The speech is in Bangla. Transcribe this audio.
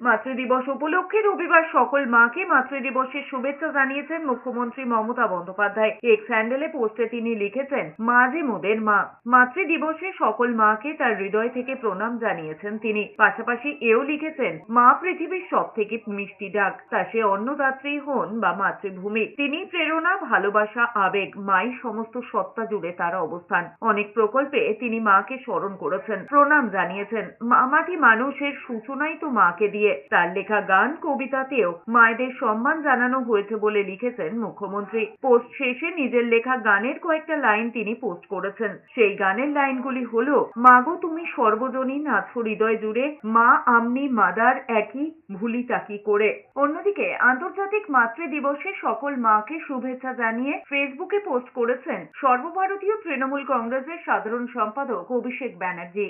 মাতৃদিবস উপলক্ষে রবিবার সকল মাকে মাতৃদিবসের শুভেচ্ছা জানিয়েছেন মুখ্যমন্ত্রী মমতা বন্দ্যোপাধ্যায়। এক্স হ্যান্ডেলে পোস্টে তিনি লিখেছেন মা যে মোদের মা। মাতৃদিবসে সকল মাকে তার হৃদয় থেকে প্রণাম জানিয়েছেন তিনি। পাশাপাশি এও লিখেছেন, মা পৃথিবীর সব থেকে মিষ্টি ডাক, তা সে অন্নদাত্রী হন বা মাতৃভূমি। তিনি প্রেরণা, ভালোবাসা, আবেগ, মাই সমস্ত সত্তা জুড়ে তার অবস্থান। অনেক প্রকল্পে তিনি মাকে স্মরণ করেছেন, প্রণাম জানিয়েছেন। মামাটি মানুষের সূচনাই তো মাকে দিয়ে তার লেখা গান, কবিতাতেও মায়েদের সম্মান জানানো হয়েছে বলে লিখেছেন মুখ্যমন্ত্রী। পোস্ট শেষে নিজের লেখা গানের কয়েকটা লাইন তিনি পোস্ট করেছেন। সেই গানের লাইনগুলি হলো, মাগো তুমি সর্বজনীন আছো হৃদয় জুড়ে, মা আমনি মাদার একই ভুলি তাকি করে? অন্যদিকে আন্তর্জাতিক মাতৃ দিবসে সকল মাকে শুভেচ্ছা জানিয়ে ফেসবুকে পোস্ট করেছেন সর্বভারতীয় তৃণমূল কংগ্রেসের সাধারণ সম্পাদক অভিষেক ব্যানার্জি।